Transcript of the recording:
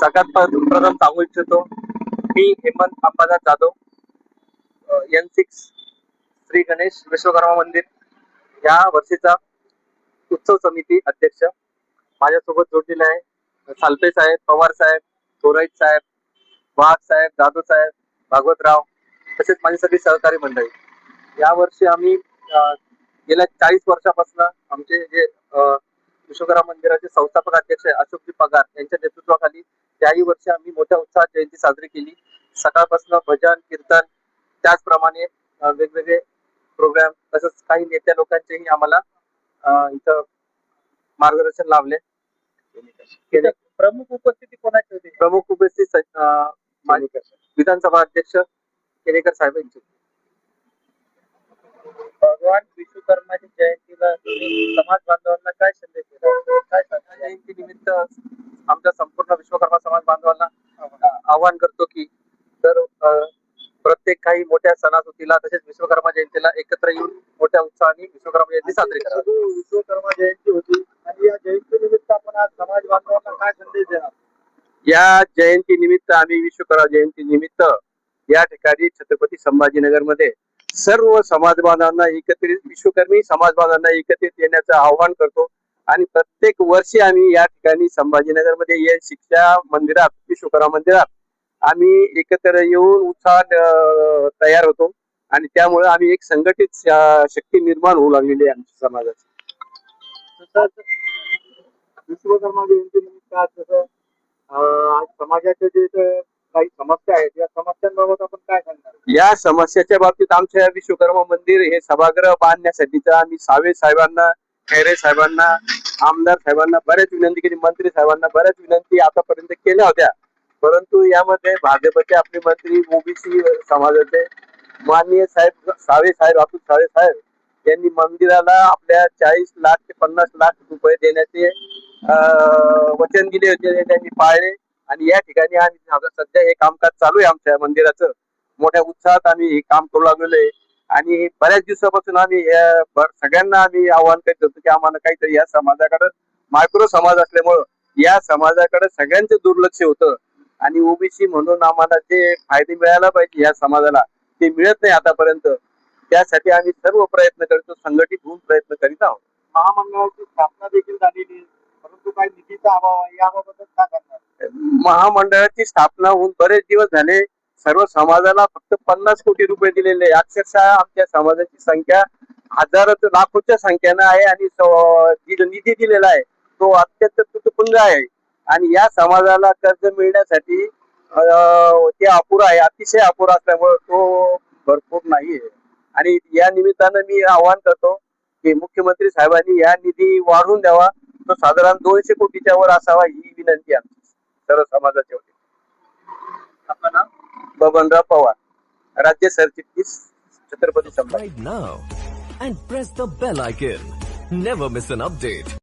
सगळ्यात प्रथम सांगू इच्छितो मी हेमंत अंबादास जाधव एन सिक्स श्री गणेश विश्वकर्मा मंदिर या वर्षीचा उत्सव समिती अध्यक्ष. माझ्यासोबत जोडलेले आहे सालपे साहेब पवार साहेब थोराईत साहेब वाघ साहेब जाधव साहेब भागवतराव तसेच माझी सगळी सहकारी मंडळी. या वर्षी आम्ही गेल्या चाळीस वर्षापासून आमचे जे विश्वकर्मा मंदिराचे संस्थापक अध्यक्ष आहे अशोकजी पगार यांच्या नेतृत्वाखाली त्याही वर्षी आम्ही मोठ्या उत्साहात जयंती साजरी केली. सकाळपासून भजन कीर्तन त्याचप्रमाणे वेगवेगळे प्रोग्राम तसंच काही नेत्या लोकांचेही आम्हाला इथं मार्गदर्शन लाभले. प्रमुख उपस्थिती कोणाची होती? प्रमुख उपस्थित विधानसभा अध्यक्ष केनेकर साहेब यांचे. भगवान विश्वकर्माच्या जयंतीला समाज बांधवांना काय संदेश दिला? काय? जयंती निमित्त आमच्या विश्वकर्मा समाज बांधवांना अं, आवाहन करतो की तर प्रत्येक काही मोठ्या सणासुदीला तसेच विश्वकर्मा जयंतीला एकत्र येऊन मोठ्या उत्साहाने विश्वकर्मा जयंती साजरी करा हो, विश्वकर्मा जयंती होती आणि या जयंती निमित्त आपण आज समाज बांधवांना काय संदेश देणार? या जयंती निमित्त आम्ही विश्वकर्मा जयंती निमित्त या ठिकाणी छत्रपती संभाजीनगरमध्ये सर्व समाज बांधवांना एकत्रित विश्वकर्मी समाज बांधवांना एकत्रित येण्याचं आवाहन करतो. आणि प्रत्येक वर्षी आम्ही या ठिकाणी संभाजीनगरमध्ये या शिक्षा मंदिरात विश्वकर्मा मंदिरात आम्ही एकत्र येऊन उत्साहात अं, तयार होतो. आणि त्यामुळे आम्ही एक संघटित शक्ती निर्माण होऊ लागलेली आहे आमच्या समाजाची. विश्वकर्मा जयंती निमित्त आज जसं समाजाच्या जे काही समस्या आहेत या समस्यांबाबत आपण काय सांगणार? या समस्याच्या बाबतीत आमच्या विश्वकर्मा मंदिर हे सभागृह बांधण्यासाठीचा आम्ही सावे साहेबांना खैरे साहेबांना आमदार साहेबांना बऱ्याच विनंती केली मंत्री साहेबांना बऱ्याच विनंती आतापर्यंत केल्या होत्या. परंतु यामध्ये भाजपचे आपले मंत्री ओबीसी समाजाचे माननीय साहेब सावे साहेब अतुल सावे साहेब यांनी मंदिराला आपल्या चाळीस लाख ते पन्नास लाख रुपये देण्याचे अं, वचन दिले होते. त्यांनी पाळले. आणि या ठिकाणी आणि आता सध्या हे कामकाज चालू आहे आमच्या मंदिराचं. मोठ्या उत्साहात आम्ही हे काम करू लागलेलो आहे आणि बऱ्याच दिवसापासून आम्ही सगळ्यांना आम्ही आवाहन करीत होतो की आम्हाला काहीतरी या समाजाकडे मायक्रो समाज असल्यामुळं या समाजाकडे संगळ्यांचं दुर्लक्ष होतं. आणि ओबीसी म्हणून आम्हाला जे फायदे मिळायला पाहिजे या समाजाला ते मिळत नाही आतापर्यंत. त्यासाठी आम्ही सर्व प्रयत्न करतो संघटित होऊन प्रयत्न करीत आहोत. महामंडळाची स्थापना देखील झालेली परंतु काही निधीचा अभाव आहे याबाबत काय सांगणार महामंडळाची स्थापना होऊन बरेच दिवस झाले. सर्व समाजाला फक्त पन्नास कोटी रुपये दिलेले आहे. अक्षरशः आमच्या समाजाची संख्या हजारात लाखोच्या संख्येनं आहे आणि जो निधी दिलेला आहे तो अत्यंत तुटपुंज आहे. आणि या समाजाला कर्ज मिळण्यासाठी ते अपुरा आहे अतिशय अपुरा असल्यामुळे तो भरपूर नाही आहे. आणि या निमित्तानं मी आवाहन करतो की मुख्यमंत्री साहेबांनी या निधी वाढवून द्यावा. तो साधारण दोनशे कोटीच्या वर असावा ही विनंती आमची. सर्व समाजाच्या बबनराव पवार राज्य सरचिटणीस Chhatrapati Sambhaji subscribe now and press the bell icon. Never miss an update.